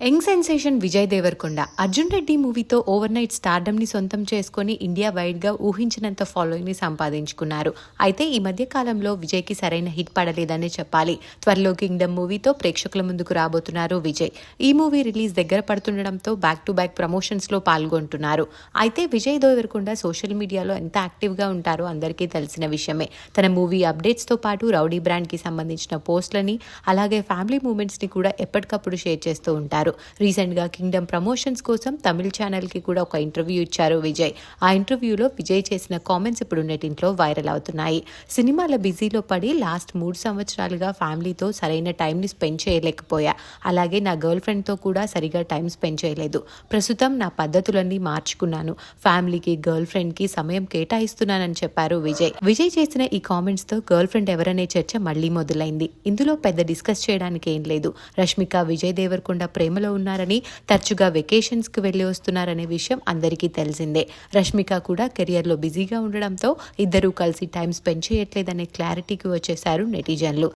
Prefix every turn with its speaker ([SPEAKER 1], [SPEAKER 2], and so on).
[SPEAKER 1] Young sensation Vijay Devarakonda Arjun Reddy మూవీతో over night స్టార్డమ్ని సొంతం చేసుకుని ఇండియా వైడ్గా ఊహించినంత ఫాలోయింగ్ని సంపాదించుకున్నారు. అయితే ఈ మధ్య కాలంలో విజయ్కి సరైన హిట్ పడలేదనే చెప్పాలి. త్వరలో కింగ్డమ్ మూవీతో ప్రేక్షకుల ముందుకు రాబోతున్నారు విజయ్. ఈ మూవీ రిలీజ్ దగ్గర పడుతుండడంతో బ్యాక్ టు బ్యాక్ ప్రమోషన్స్లో పాల్గొంటున్నారు. అయితే విజయ్ దేవరకొండ సోషల్ మీడియాలో ఎంత యాక్టివ్గా ఉంటారో అందరికీ తెలిసిన విషయమే. తన మూవీ అప్డేట్స్తో పాటు రౌడీ బ్రాండ్కి సంబంధించిన పోస్ట్లని అలాగే ఫ్యామిలీ మూమెంట్స్ని కూడా ఎప్పటికప్పుడు షేర్ చేస్తూ ఉంటారు. రీసెంట్గా కింగ్డమ్ ప్రమోషన్స్ కోసం తమిళ ఛానల్కి కూడా ఒక ఇంటర్వ్యూ ఇచ్చారు విజయ్. ఆ ఇంటర్వ్యూలో విజయ్ చేసిన కామెంట్స్ ఇప్పుడు నెటింట్లో వైరల్ అవుతున్నాయి. సినిమాల బిజీలో పడి లాస్ట్ మూడు సంవత్సరాలుగా ఫ్యామిలీతో సరైన టైంని స్పెండ్ చేయలేకపోయా. అలాగే నా గర్ల్ ఫ్రెండ్తో కూడా సరిగా టైం స్పెండ్ చేయలేదు. ప్రస్తుతం నా పద్ధతులన్నీ మార్చుకున్నాను. ఫ్యామిలీకి గర్ల్ ఫ్రెండ్కి సమయం కేటాయిస్తున్నానని చెప్పారు విజయ్. విజయ్ చేసిన ఈ కామెంట్స్తో గర్ల్ ఫ్రెండ్ ఎవరనే చర్చ మళ్ళీ మొదలైంది. ఇందులో పెద్ద డిస్కస్ చేయడానికి ఏం లేదు. రష్మిక విజయ్ దేవరకొండ ప్రేమలో ఉన్నారని తరచుగా వెకేషన్స్కి వెళ్ళి వస్తున్నారనే విషయం అందరికీ తెలిసిందే. రష్మిక కూడా కెరియర్లో బిజీగా ఉండడంతో ఇద్దరూ కలిసి టైం స్పెండ్ చేయట్లేదనే క్లారిటీకి వచ్చేశారు నెటిజన్లు.